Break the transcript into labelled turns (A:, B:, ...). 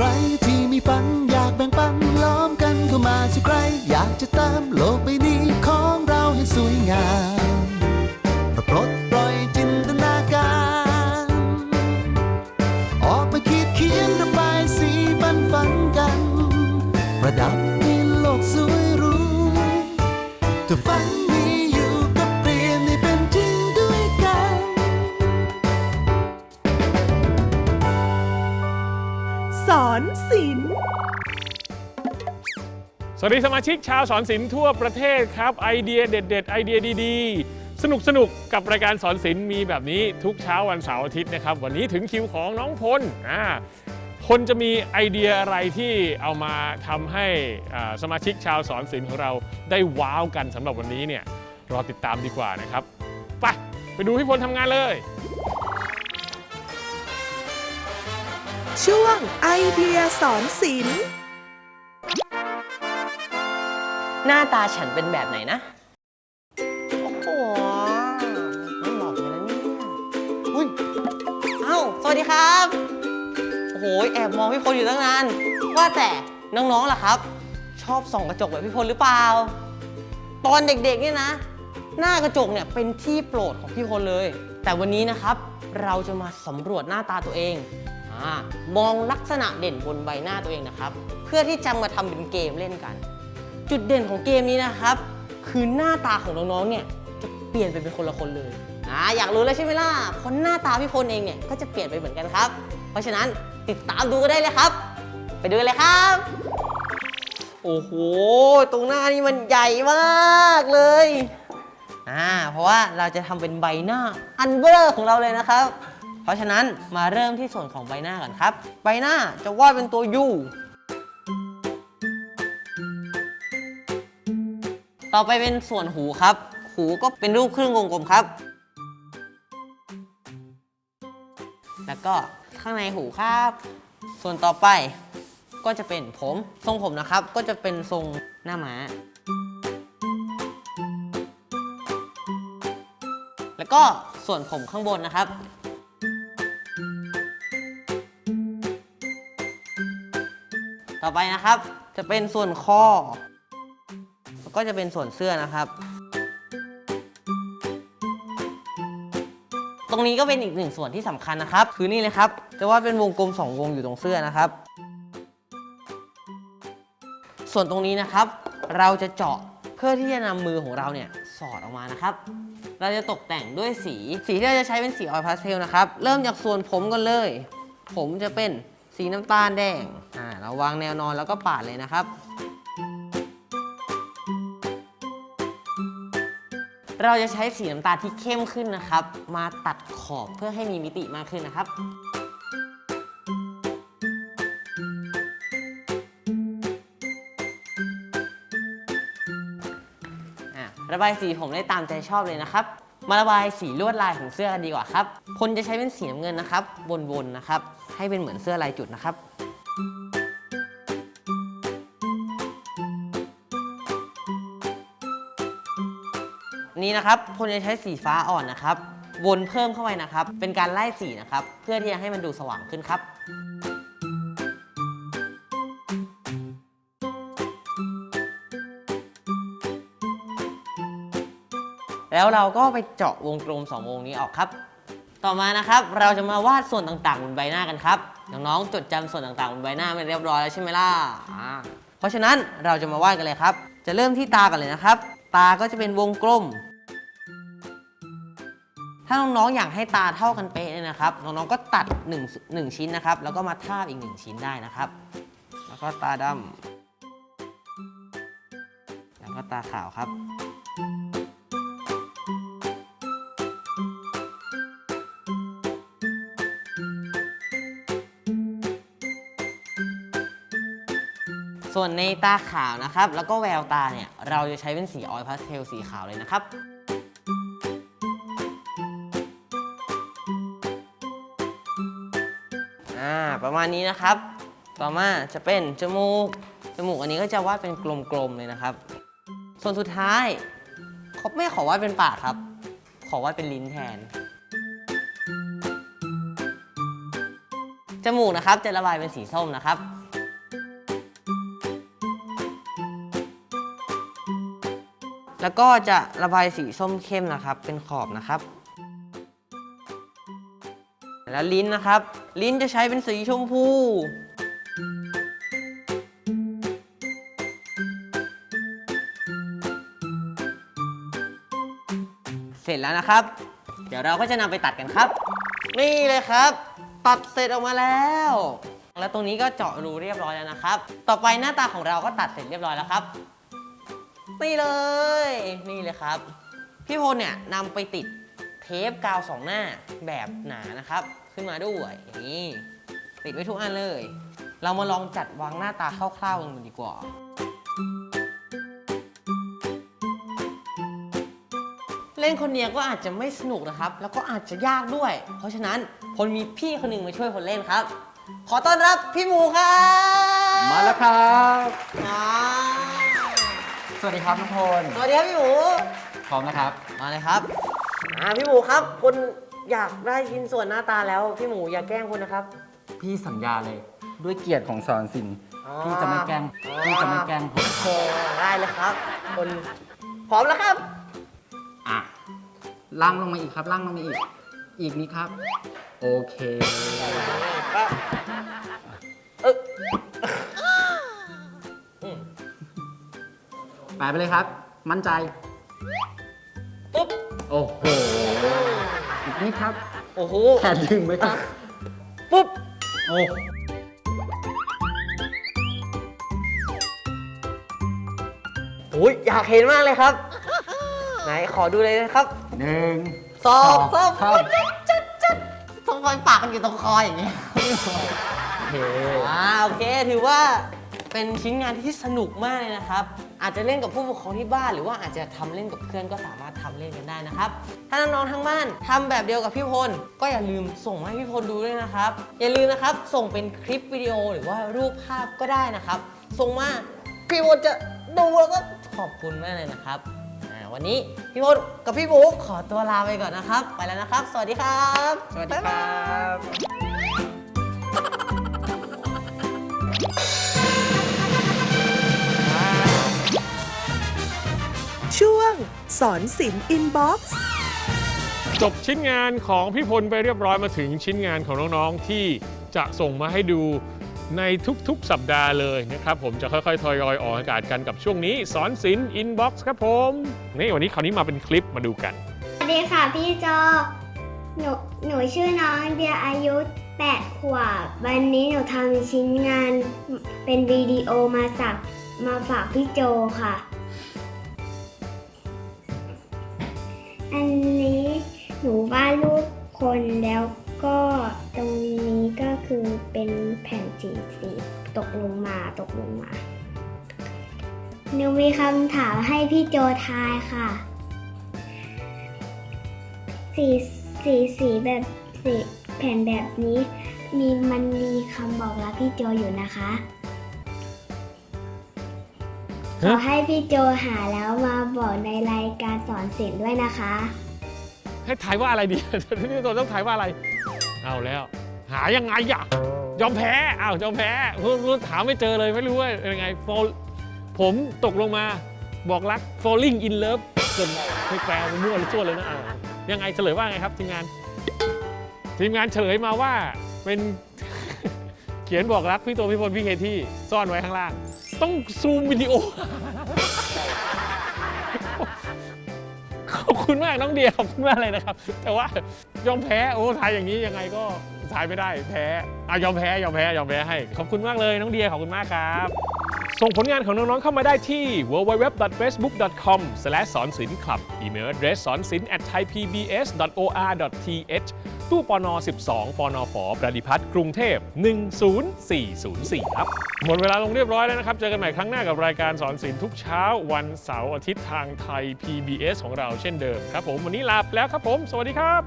A: ใครที่มีฝันอยากแบ่งปันล้อมกันเข้ามาสิใคร อยากจะเติมโลกใบนี้ของเราให้สวยงามมาปลด สวั
B: ส
C: ดีสมาชิกชาวสอนศิลป์ทั่วประเทศครับ ไอเดียเด็ด ๆ ไอเดียดีๆ สนุกสนุกๆกับรายการสอนศิลป์มีแบบนี้ทุกเช้าวันเสาร์อาทิตย์นะครับ วันนี้ถึงคิวของน้องพลอ่าพลจะมีไอเดียอะไรที่เอามาทำให้สมาชิกชาวสอนศิลป์ของเราได้ว้าวกันสำหรับวันนี้เนี่ยรอติดตามดีกว่านะครับไปไปดูพี่พลทำงานเลย
B: ช่วงไอเดียสอนศิลป์
D: หน้าตาฉันเป็นแบบไหนนะ โอ้โหไม่หลอกเลยนะเนี่ยอุ้ยเอ้า สวัสดีครับ โอ้โห แอบมองพี่พลอยู่ตั้งนาน ว่าแต่น้องๆล่ะครับ ชอบส่องกระจกแบบพี่พลหรือเปล่า ตอนเด็กๆเนี่ยนะ หน้ากระจกเนี่ยเป็นที่โปรดของพี่พลเลย แต่วันนี้นะครับ เราจะมาสำรวจหน้าตาตัวเองอามองลักษณะเด่นบนใบหน้าตัวเองนะครับ เพื่อที่จะมาทำเป็นเกมเล่นกัน จุดเด่นของเกมนี้นะครับ คือหน้าตาของน้องๆเนี่ยจะเปลี่ยนไปเป็นคนละคนเลยอ่าอยากรู้แล้วใช่ไหมล่ะเพราะหน้าตาพี่พลเองเนี่ยก็จะเปลี่ยนไปเหมือนกันครับ เพราะฉะนั้นติดตามดูกันได้เลยครับ ไปดูกันเลยครับ โอ้โหตรงหน้านี่มันใหญ่มากเลยอ่าเพราะว่าเราจะทำเป็นใบหน้าอันเบลอของเราเลยนะครับ เพราะฉะนั้นมาเริ่มที่ส่วนของใบหน้าก่อนครับ ใบหน้าจะวาดเป็นตัว U ต่อไปเป็นส่วนหูครับ หูก็เป็นรูปครึ่งวงกลมครับ แล้วก็ข้างในหูครับ ส่วนต่อไปก็จะเป็นผม ทรงผมนะครับ ก็จะเป็นทรงหน้าม้า แล้วก็ส่วนผมข้างบนนะครับต่อไปนะครับ จะเป็นส่วนคอ ก็จะเป็นส่วนเสื้อนะครับ ตรงนี้ก็เป็นอีกหนึ่งส่วนที่สำคัญนะครับ คือนี่เลยครับจะว่าเป็นวงกลม 2 วงอยู่ตรงเสื้อนะครับ ส่วนตรงนี้นะครับ เราจะเจาะเพื่อที่จะนำมือของเราเนี่ยสอดออกมานะครับ เราจะตกแต่งด้วยสี สีที่เราจะใช้เป็นสีออยล์พาสเทลนะครับ เริ่มจากส่วนผมกันเลย ผมจะเป็นสีน้ำตาลแดง อ่า เราวางแนวนอนแล้วก็ปาดเลยนะครับ เราจะใช้สีน้ำตาลที่เข้มขึ้นนะครับ มาตัดขอบเพื่อให้มีมิติมากขึ้นนะครับระบายสีผมได้ตามใจชอบเลยนะครับ มาระบายสีลวดลายของเสื้อกันดีกว่าครับพลจะใช้เป็นสีน้ำเงินนะครับ วนๆนะครับ ให้เป็นเหมือนเสื้อลายจุดนะครับ นี่นะครับพลจะใช้สีฟ้าอ่อนนะครับ วนเพิ่มเข้าไปนะครับ เป็นการไล่สีนะครับ เพื่อที่จะให้มันดูสว่างขึ้นครับ แล้วเราก็ไปเจาะวงกลม2วงนี้ออกครับ ต่อมานะครับ เราจะมาวาดส่วนต่างๆบนใบหน้ากันครับน้องๆจดจำส่วนต่างๆบนใบหน้าไม่เรียบร้อยแล้วใช่ไหมล่ะเพราะฉะนั้นเราจะมาวาดกันเลยครับ จะเริ่มที่ตากันเลยนะครับ ตาก็จะเป็นวงกลม ถ้าน้องๆอยากให้ตาเท่ากันเป๊ะเนี่ยนะครับ น้องๆก็ตัด1 1ชิ้นนะครับ แล้วก็มาทาบอีก 1 ชิ้นได้นะครับ แล้วก็ตาดำแล้วก็ตาขาวครับส่วนในตาขาวนะครับ แล้วก็แววตาเนี่ย เราจะใช้เป็นสีออยล์พาสเทลสีขาวเลยนะครับ ประมาณนี้นะครับ ต่อมาจะเป็นจมูก จมูกอันนี้ก็จะวาดเป็นกลมๆเลยนะครับ ส่วนสุดท้ายเขาไม่ขอวาดเป็นปากครับ ขอวาดเป็นลิ้นแทน จมูกนะครับจะระบายเป็นสีส้มนะครับ แล้วก็จะระบายสีส้มเข้มนะครับ เป็นขอบนะครับ แล้วลิ้นนะครับ ลิ้นจะใช้เป็นสีชมพู เสร็จแล้วนะครับ เดี๋ยวเราก็จะนำไปตัดกันครับ นี่เลยครับ ตัดเสร็จออกมาแล้ว แล้วตรงนี้ก็เจาะรูเรียบร้อยแล้วนะครับ ต่อไปหน้าตาของเราก็ตัดเสร็จเรียบร้อยแล้วครับนี่เลย นี่เลยครับ พี่พลเนี่ยนำไปติดเทปกาวสองหน้าแบบหนานะครับ ขึ้นมาด้วยอย่างนี้ติดไว้ทุกอันเลย เรามาลองจัดวางหน้าตาคร่าวๆกันดูดีกว่า เล่นคนเดียวก็อาจจะไม่สนุกนะครับ แล้วก็อาจจะยากด้วย เพราะฉะนั้นพลมีพี่คนหนึ่งมาช่วยพลเล่นครับ ขอต้อนรับพี่หมูครับ
E: มาแล้วครับ
D: มา
E: สวัสดีครับน้องพล
D: สวัสดีครับพี่หมู
E: พร้อมนะครับ
D: มาเลยครับอ่าพี่หมูครับคุณ อยากได้ชิ้นส่วนหน้าตาแล้ว พี่หมูอย่าแกล้งคุณนะครับ
E: พี่สัญญาเลย ด้วยเกียรติของสอนสิน
D: อ๋อ
E: พี่จะไม่แกล้ง
D: อ๋อ
E: พี่จะไม่แกล้งผม
D: โอ้ได้เลยครับคุณพร้อมแล้วครับ
E: อะล่างลงมาอีกครับล่างลงมาอีก อีกนิดครับ โอเค
D: เอ๊ะ
E: ไปไปเลยครับ มั่นใจ
D: ปุ๊บ
E: โอ้โห อีกนิดครับ
D: โอ้โห
E: แขนดึงไหมครับ
D: ปุ๊บ
E: โอ้
D: โอ้ยอยากเห็นมากเลยครับ ไหนขอดูเลยนะครับ
E: หนึ่ง
D: สองสาม
E: ครับ
D: จัดจัดตรงคอยปากมันอยู่ตรงคออย่างเงี้ย
E: โอเค
D: อ่าโอเค ถือว่าเป็นชิ้นงานที่สนุกมากเลยนะครับ อาจจะเล่นกับผู้ปกครองที่บ้าน หรือว่าอาจจะทำเล่นกับเพื่อนก็สามารถทำเล่นกันได้นะครับ ถ้าน้องๆทั้งบ้านทำแบบเดียวกับพี่พลก็อย่าลืมส่งมาให้พี่พลดูด้วยนะครับ อย่าลืมนะครับส่งเป็นคลิปวิดีโอหรือว่ารูปภาพก็ได้นะครับ ส่งมาพี่พลจะดูแล้วก็ขอบคุณมากเลยนะครับวันนี้พี่พลกับพี่บุ๊กขอตัวลาไปก่อนนะครับ ไปแล้วนะครับ สวัสดีครับ
E: สวัสดีครับ
B: สอนศิลป์อินบ็อกซ์
C: จบชิ้นงานของพี่พลไปเรียบร้อยมาถึงชิ้นงานของน้องๆที่จะส่งมาให้ดูในทุกๆ สัปดาห์เลยนะครับ ผมจะค่อยๆทยอยออกอากาศกันกับช่วงนี้ สอนศิลป์อินบ็อกซ์ครับผมนี่วันนี้คราวนี้มาเป็นคลิปมาดูกัน
F: สวัสดีค่ะพี่โจหนูหนูชื่อน้องเดียอายุ8ขวบวันนี้หนูทำชิ้นงานเป็นวิดีโอมาสักมาฝากพี่โจค่ะ ตกลงมาหนูมีคำถามให้พี่โจทายค่ะ สีสีสีแบบสีแผ่นแบบนี้ มีมันมีคำบอกรักพี่โจอยู่นะคะขอ
C: ฮะ
F: ให้พี่โจหาแล้วมาบอกในรายการสอนศิลป์ด้วยนะคะ
C: ให้ถ่ายว่าอะไรดีนี่ตัวต้องถ่ายว่าอะไร เอาแล้ว หายังไงอะยอมแพ้อ้าวยอมแพ้พูดพูดถามไม่เจอเลยไม่รู้ว่ายังไง fall ผมตกลงมาบอกรัก falling in love จนไม่แปลมันมั่วเลยชั่วเลยนะอ้าวยังไงเฉลยว่าไงครับทีมงาน ทีมงานเฉลยมาว่าเป็น เขียนบอกรักพี่ตัวพี่พลพี่เคที่ซ่อนไว้ข้างล่าง ต้องซูมวิดีโอ ขอบคุณมากน้องเดียขอบคุณมากเลยนะครับ แต่ว่ายอมแพ้โอ้ทายอย่างนี้ยังไงก็ ทายไม่ได้แพ้อะยอมแพ้ยอมแพ้ยอมแพ้ให้ ขอบคุณมากเลยน้องเดียขอบคุณมากครับ ส่งผลงานของน้องๆเข้ามาได้ที่ www.facebook.com สอนศิลป์คลับอีเมล address สอนศิลป์ at thaipbs.or.th ตู้ปน 12 ปนฝประดิพัฒน์กรุงเทพ 10404 ครับ หมดเวลาลงเรียบร้อยแล้วนะครับ เจอกันใหม่ครั้งหน้ากับรายการสอนศิลป์ทุกเช้า วันเสาร์อาทิตย์ทางไทย PBS ของเราเช่นเดิมครับผม วันนี้ลาไปแล้วครับผม สวัสดีครับ